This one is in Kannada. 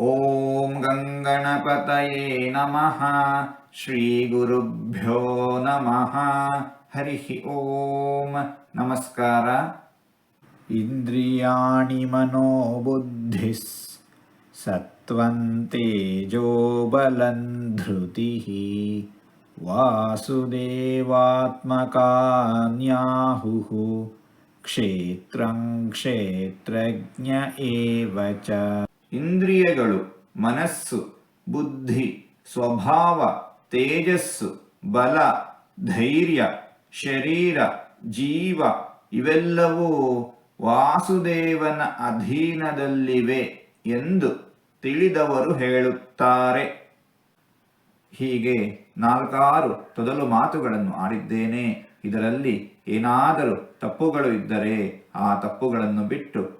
ॐ गङ्गणपतये नमः श्रीगुरुभ्यो नमः। हरिः ॐ नमस्कार। इन्द्रियाणि मनो बुद्धिस् सत्वन्तेजो धृतिः। वासुदेवात्मकान्याहुः। क्षेत्रं क्षेत्रज्ञ एव च। ಇಂದ್ರಿಯಗಳು, ಮನಸ್ಸು, ಬುದ್ಧಿ, ಸ್ವಭಾವ, ತೇಜಸ್ಸು, ಬಲ, ಧೈರ್ಯ, ಶರೀರ, ಜೀವ ಇವೆಲ್ಲವೂ ವಾಸುದೇವನ ಅಧೀನದಲ್ಲಿವೆ ಎಂದು ತಿಳಿದವರು ಹೇಳುತ್ತಾರೆ. ಹೀಗೆ ನಾಲ್ಕಾರು ತೊದಲು ಮಾತುಗಳನ್ನು ಆಡಿದ್ದೇನೆ. ಇದರಲ್ಲಿ ಏನಾದರೂ ತಪ್ಪುಗಳು ಇದ್ದರೆ ಆ ತಪ್ಪುಗಳನ್ನು ಬಿಟ್ಟು